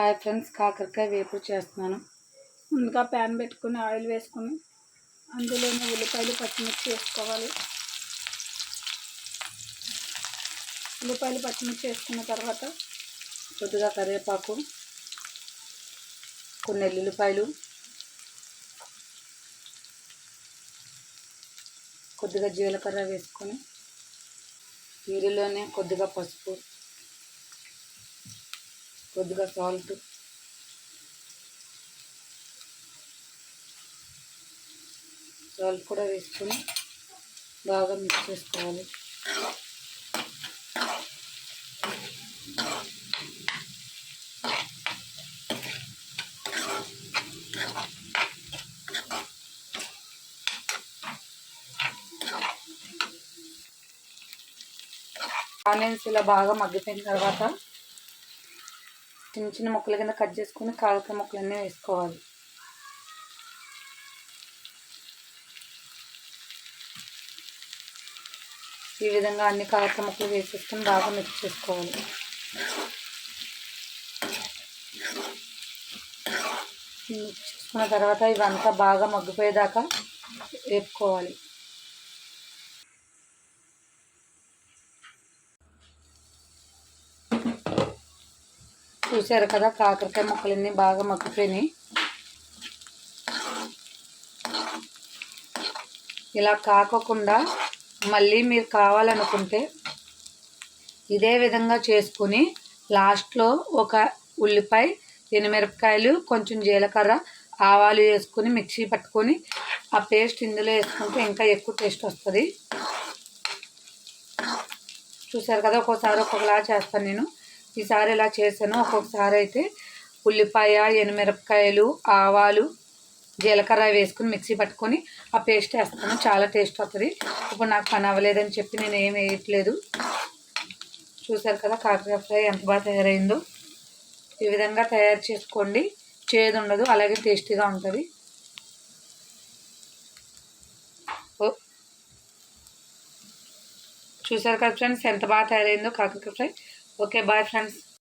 Hi friends కాకరకాయ వేపుడు చేస్తున్నాను. ముందుగా ప్యాన్ పెట్టుకుని ఆయిల్ వేసుకుని అందులోనే ఉల్లిపాయలు పచ్చిమిర్చి వేసుకోవాలి. ఉల్లిపాయలు పచ్చిమిర్చి వేసుకున్న తర్వాత కొద్దిగా కరివేపాకు కొన్ని ఎల్లుల్లిపాయలు కొద్దిగా జీలకర్ర వేసుకొని వీరిలోనే కొద్దిగా పసుపు కొద్దిగా సాల్ట్ సాల్ట్ కూడా వేసుకొని బాగా మిక్స్ చేసుకోవాలి. ఆనియన్స్ ఇలా బాగా మగ్గిపోయిన తర్వాత చిన్న చిన్న ముక్కల కింద కట్ చేసుకుని కాకర ముక్కలన్నీ వేసుకోవాలి. ఈ విధంగా అన్ని కాకర ముక్కలు వేసేసుకొని బాగా మిక్స్ చేసుకోవాలి. మిక్స్ చేసుకున్న తర్వాత ఇవంతా బాగా మగ్గిపోయేదాకా వేపుకోవాలి. చూసారు కదా కాకరకాయ ముక్కలన్నీ బాగా మగ్గిపోయినాయి. ఇలా కాకోకుండా మళ్ళీ మీరు కావాలనుకుంటే ఇదే విధంగా చేసుకుని లాస్ట్లో ఒక ఉల్లిపాయ ఎనిమిరపకాయలు కొంచెం జీలకర్ర ఆవాలు వేసుకొని మిక్సీ పట్టుకొని ఆ పేస్ట్ ఇందులో వేసుకుంటే ఇంకా ఎక్కువ టేస్ట్ వస్తుంది. చూసారు కదా ఒక్కోసారి ఒక్కొక్కలా చేస్తాను నేను. ఈసారి ఇలా చేశాను ఒక్కొక్కసారి అయితే ఉల్లిపాయ ఎనిమిరపకాయలు ఆవాలు జీలకర్ర వేసుకుని మిక్సీ పట్టుకొని ఆ పేస్ట్ వేస్తాను. చాలా టేస్ట్ వస్తుంది ఇప్పుడు నాకు పని అవ్వలేదని చెప్పి నేను ఏం వేయట్లేదు. చూసారు కదా కాకర ఫ్రై ఎంత బాగా తయారైందో. ఈ విధంగా తయారు చేసుకోండి. చేదు ఉండదు అలాగే టేస్టీగా ఉంటుంది. చూసారు కదా ఫ్రెండ్స్ ఎంత బాగా తయారైందో కాకరకాయ ఫ్రై. Okay bye friends